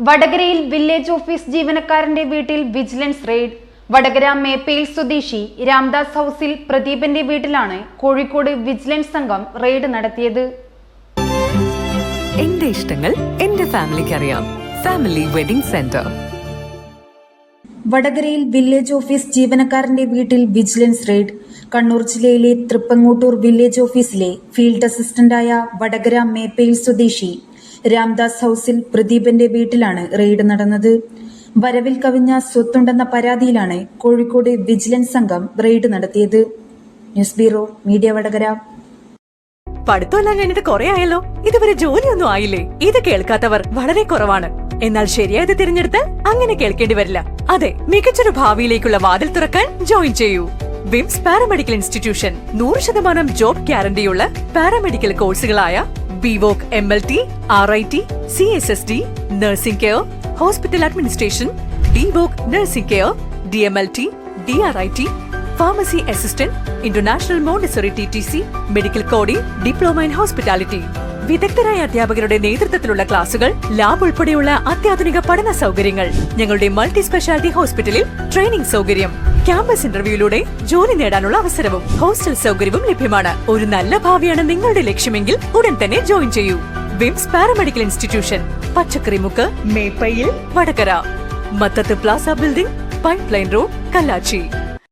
വടകരയിൽ village office ജീവനക്കാരന്റെ വീട്ടിൽ വിജിലൻസ് റെയ്ഡ് വടകര മേപ്പയിൽ സ്വദേശി രാംദാസ് ഹൗസിൽ പ്രദീപന്റെ വീട്ടിലാണ് കോഴിക്കോട് വിജിലൻസ് സംഘം റെയ്ഡ് നടത്തിയത്. എന്റെ ഇഷ്ടങ്ങൾ എന്റെ ഫാമിലിക്ക് അറിയാം. ഫാമിലി വെഡിംഗ് സെന്റർ വടകരയിൽ വില്ലേജ് ഓഫീസ് ജീവനക്കാരന്റെ വീട്ടിൽ വിജിലൻസ് റെയ്ഡ് കണ്ണൂർ ജില്ലയിലെ തൃപ്പങ്ങോട്ടൂർ വില്ലേജ് ഓഫീസിലെ ഫീൽഡ് അസിസ്റ്റന്റായ വടകര മേപ്പയിൽ സ്വദേശി രാംദാസ് ഹൌസിൽ പ്രദീപന്റെ വീട്ടിലാണ് റെയ്ഡ് നടന്നത്. വരവിൽ കവിഞ്ഞ സ്വത്തുണ്ടെന്ന പരാതിയിലാണ് കോഴിക്കോട് വിജിലൻസ് സംഘം റെയ്ഡ് നടത്തിയത്. News bureau media Vadakara. പഠിത്തമെല്ലാം കഴിഞ്ഞിട്ട് കുറെ ആയല്ലോ. ഇതുവരെ ജോലിയൊന്നും ആയില്ലേ? ഇത് കേൾക്കാത്തവർ വളരെ കുറവാണ്. എന്നാൽ ശരിയായത് തിരഞ്ഞെടുത്ത് അങ്ങനെ കേൾക്കേണ്ടി വരില്ല. അതെ മികച്ചൊരു ഭാവിയിലേക്കുള്ള വാതിൽ തുറക്കാൻ ജോയിൻ ചെയ്യൂ. വിംസ് പാരാമെഡിക്കൽ ഇൻസ്റ്റിറ്റ്യൂഷൻ നൂറ് ശതമാനം ജോബ് ഗ്യാരണ്ടിയുള്ള paramedical കോഴ്സുകളായ BVoc M L T R I T C S S D nursing care hospital administration DVoc nursing care D M L T D R I T pharmacy assistant international Montessori T T C medical coding diploma in hospitality വിദഗ്ധരായ അധ്യാപകരുടെ നേതൃത്വത്തിലുള്ള ക്ലാസുകൾ lab ഉൾപ്പെടെയുള്ള അത്യാധുനിക പഠന സൗകര്യങ്ങൾ ഞങ്ങളുടെ multi speciality ഹോസ്പിറ്റലിൽ ട്രെയിനിംഗ് സൗകര്യം ക്യാമ്പസ് ഇന്റർവ്യൂയിലൂടെ ജോലി നേടാനുള്ള അവസരവും ഹോസ്റ്റൽ സൗകര്യവും ലഭ്യമാണ്. ഒരു നല്ല ഭാവിയാണ് നിങ്ങളുടെ ലക്ഷ്യമെങ്കിൽ ഉടൻ തന്നെ ജോയിൻ ചെയ്യൂ. VIMS paramedical institution Pachakkarimukku Meppayil Vadakara. Mathath plaza building pipe line road Kallachi.